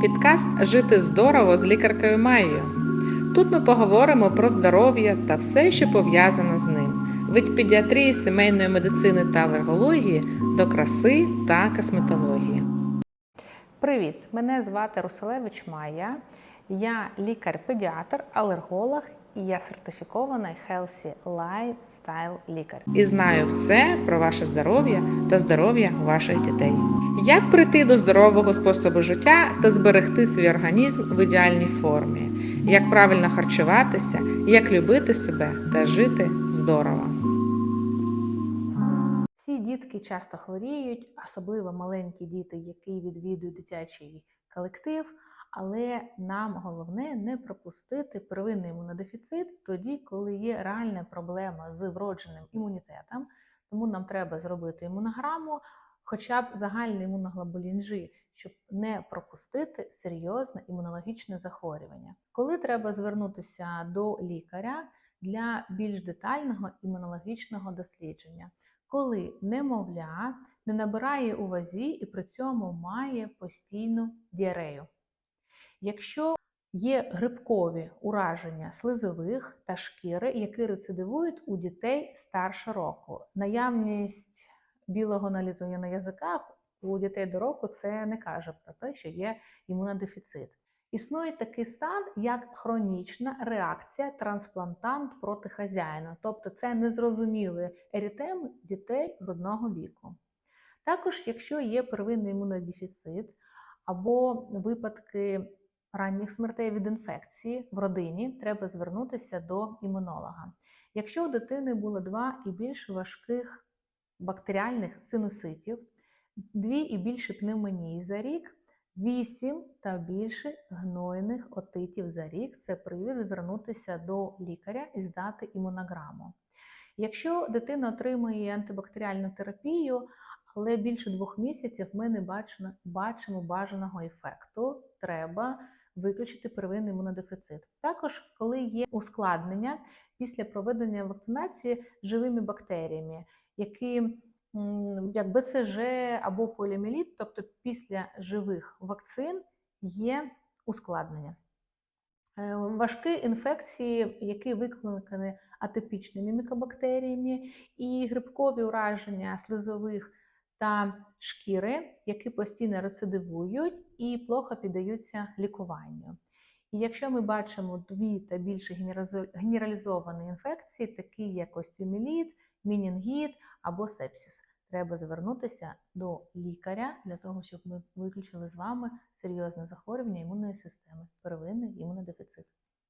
Підкаст Жити здорово з лікаркою Майєю. Тут ми поговоримо про здоров'я та все, що пов'язане з ним. Від педіатрії, сімейної медицини та алергології до краси та косметології. Привіт! Мене звати Руселевич Майя. Я лікар-педіатр, алерголог і я сертифікований Healthy Lifestyle лікар. І знаю все про ваше здоров'я та здоров'я ваших дітей. Як прийти до здорового способу життя та зберегти свій організм в ідеальній формі, як правильно харчуватися, як любити себе та жити здорово. Всі дітки часто хворіють, особливо маленькі діти, які відвідують дитячий колектив. Але нам головне не пропустити первинний імунодефіцит тоді, коли є реальна проблема з вродженим імунітетом. Тому нам треба зробити імунограму, хоча б загальний імуноглобулін G, щоб не пропустити серйозне імунологічне захворювання. Коли треба звернутися до лікаря для більш детального імунологічного дослідження, коли немовля не набирає у вазі і при цьому має постійну діарею. Якщо є грибкові ураження слизових та шкіри, які рецидивують у дітей старше року, наявність білого наліту на язиках у дітей до року це не каже про те, що є імунодефіцит. Існує такий стан, як хронічна реакція трансплантант проти хазяїна, тобто це незрозумілий ерітем дітей грудного віку. Також, якщо є первинний імунодефіцит або випадки ранніх смертей від інфекції в родині, треба звернутися до імунолога. Якщо у дитини було два і більше важких бактеріальних синуситів, дві і більше пневмонії за рік, 8 та більше гнойних отитів за рік це привід звернутися до лікаря і здати імунограму. Якщо дитина отримує антибактеріальну терапію, але більше двох місяців ми не бачимо, бачимо бажаного ефекту, треба виключити первинний імунодефіцит. Також, коли є ускладнення після проведення вакцинації живими бактеріями, які як БЦЖ або поліоміеліт, тобто після живих вакцин є ускладнення. Е, Важкі інфекції, які викликані атипічними мікобактеріями, і грибкові ураження слизових та шкіри, які постійно рецидивують і плохо піддаються лікуванню. І якщо ми бачимо дві та більше генералізовані інфекції, такі як остеоміліт, мінінгіт або сепсис, треба звернутися до лікаря для того, щоб ми виключили з вами серйозне захворювання імунної системи, первинний імунодефіцит.